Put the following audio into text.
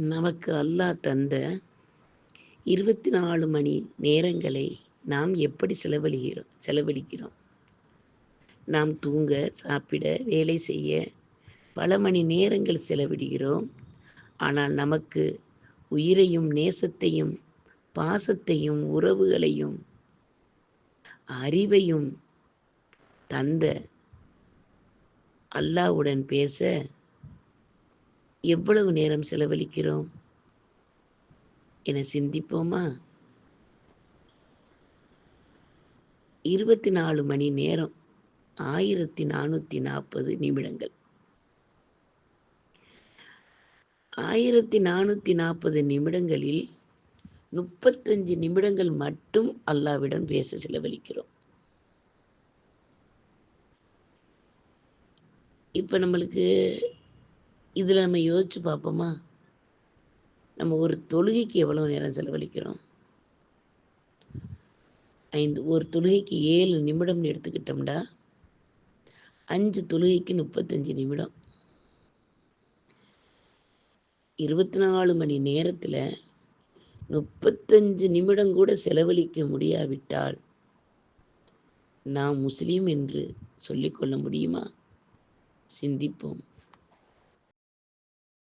நமக்கு அல்லாஹ் தந்த இருபத்தி நாலு மணி நேரங்களை நாம் எப்படி செலவழிகிறோம் செலவழிக்கிறோம்? நாம் தூங்க சாப்பிட வேலை செய்ய பல மணி நேரங்கள் செலவிடுகிறோம். ஆனால் நமக்கு உயிரையும் நேசத்தையும் பாசத்தையும் உறவுகளையும் அறிவையும் தந்த அல்லாவுடன் பேச எவ்வளவு நேரம் செலவழிக்கிறோம்? என சிந்திப்போமா? இருபத்தி நாலு மணி நேரம் ஆயிரத்தி நானூற்றி நாற்பது நிமிடங்கள். ஆயிரத்தி நானூற்றி நாற்பது நிமிடங்களில் முப்பத்தஞ்சு நிமிடங்கள் மட்டும் அல்லாவிடம் பேச செலவழிக்கிறோம். இப்போ நம்மளுக்கு இதில் நம்ம யோசிச்சு பார்ப்போமா? நம்ம ஒரு தொழுகைக்கு எவ்வளோ நேரம் செலவழிக்கிறோம்? ஐந்து ஒரு தொழுகைக்கு ஏழு நிமிடம்னு எடுத்துக்கிட்டோம்டா. அஞ்சு தொழுகைக்கு முப்பத்தஞ்சு நிமிடம். இருபத்தி நாலு மணி நேரத்தில் முப்பத்தஞ்சு நிமிடம் கூட செலவழிக்க முடியாவிட்டால் நாம் முஸ்லீம் என்று சொல்லிக்கொள்ள முடியுமா? சிந்திப்போம்.